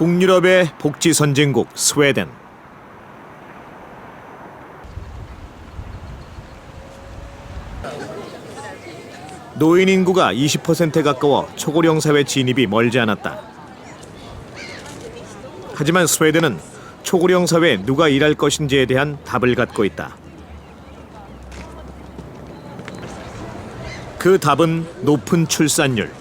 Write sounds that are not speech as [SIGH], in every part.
북유럽의 복지 선진국 스웨덴. 노인 인구가 20%에 가까워 초고령 사회 진입이 멀지 않았다. 하지만 스웨덴은 초고령 사회에 누가 일할 것인지에 대한 답을 갖고 있다. 그 답은 높은 출산율.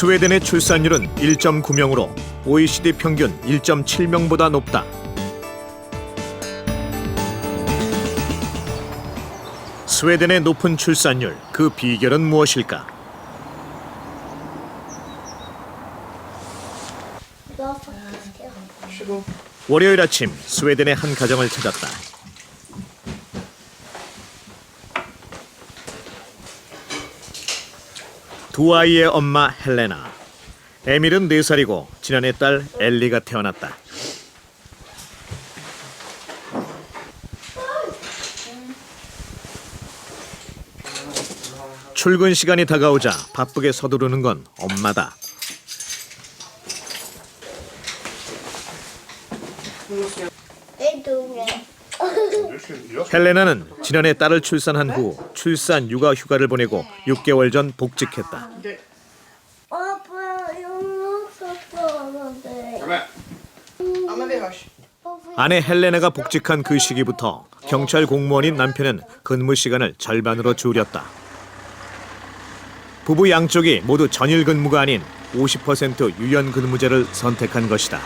스웨덴의 출산율은 1.9명으로 OECD 평균 1.7명보다 높다. 스웨덴의 높은 출산율, 그 비결은 무엇일까? 월요일 아침 스웨덴의 한 가정을 찾았다. 두 아이의 엄마 헬레나. 에밀은 4살이고 지난해 딸 엘리가 태어났다. 출근 시간이 다가오자 바쁘게 서두르는 건 엄마다. Jag. [LAUGHS] 헬레나는 지난해 딸을 출산한 후 출산 육아 휴가를 보내고 6개월 전 복직했다. Hörs. 아내 헬레나가 복직한 그 시기부터 경찰 공무원인 남편은 근무 시간을 절반으로 줄였다. 부부 양쪽이 모두 전일 근무가 아닌 50% 유연 근무제를 선택한 것이다.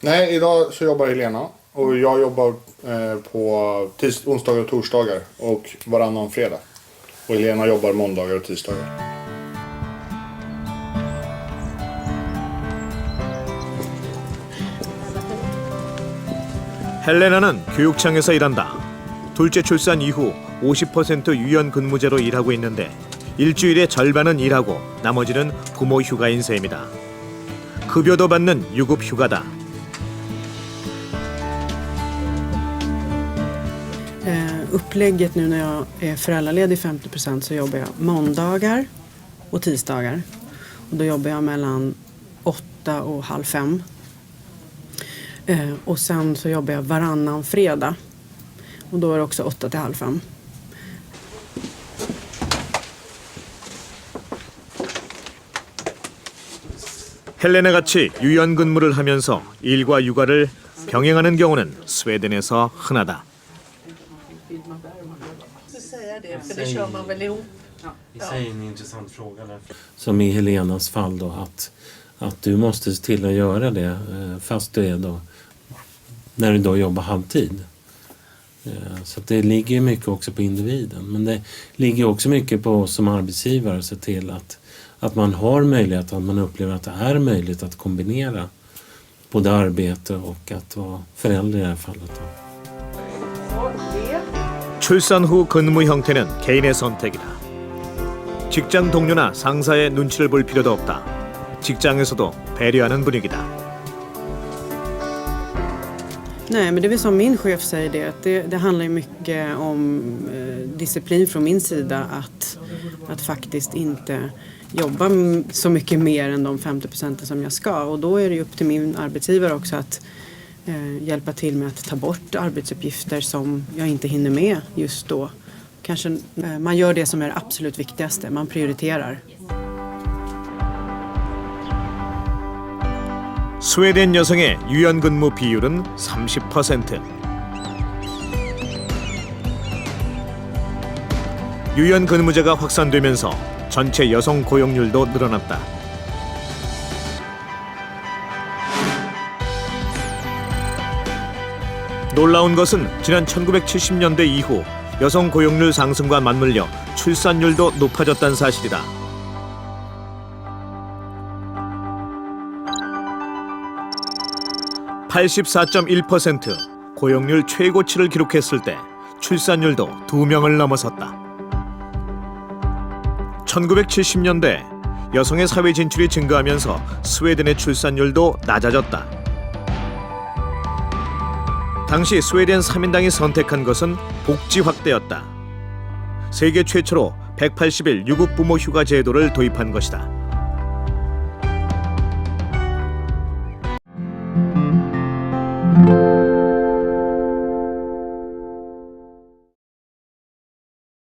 Nej, idag så jobbar Helena och jag jobbar eh, på tis- onsdagar och torsdagar och varannan fredag. Och Helena jobbar måndagar och tisdagar. 헬레나는 교육청에서 일한다. 둘째 출산 이후 50% 유연 근무제로 일하고 있는데 일주일의 절반은 일하고 나머지는 부모 휴가인 셈이다. 급여도 받는 유급 휴가다. Eh, upplägget nu när jag är föräldraledig 50 så jobbar jag måndagar och tisdagar. Och då jobbar jag mellan åtta och halv fem. Eh, och sen så jobbar jag varannan fredag. Och då är det också åtta till halv fem. 헬레나 같이 유연 근무를 하면서 일과 육아를 병행하는 경우는 스웨덴에서 흔하다. Säga det, för det kör man väl ihop. I sig en intressant fråga. Där. Som i Helenas fall då att, att du måste se till att göra det eh, fast du är då när du då jobbar halvtid. Eh, Så att det ligger mycket också på individen. Men det ligger också mycket på oss som arbetsgivare att se till att, att man har möjlighet, att man upplever att det är möjligt att kombinera både arbete och att vara förälder i det här fallet. 출산 후 근무 형태는 개인의 선택이다. 직장 동료나 상사의 눈치를 볼 필요도 없다. 직장에서도 배려하는 분위기다. Nej, men det är väl som min chef säger det, att det, det handlar mycket om eh, disciplin från min sida att, att faktiskt inte jobba så mycket mer än de 50 procenten som jag ska. Och då är det ju upp till min arbetsgivare också att eh, hjälpa till med att ta bort arbetsuppgifter som jag inte hinner med just då. Kanske eh, man gör det som är det absolut viktigaste, man prioriterar. 스웨덴 여성의 유연 근무 비율은 30%. 유연 근무제가 확산되면서 전체 여성 고용률도 늘어났다. 놀라운 것은 지난 1970년대 이후 여성 고용률 상승과 맞물려 출산율도 높아졌다는 사실이다. 84.1% 고용률 최고치를 기록했을 때 출산율도 두 명을 넘어섰다. 1970년대 여성의 사회 진출이 증가하면서 스웨덴의 출산율도 낮아졌다. 당시 스웨덴 3인당이 선택한 것은 복지 확대였다. 세계 최초로 180일 유급 부모 휴가 제도를 도입한 것이다.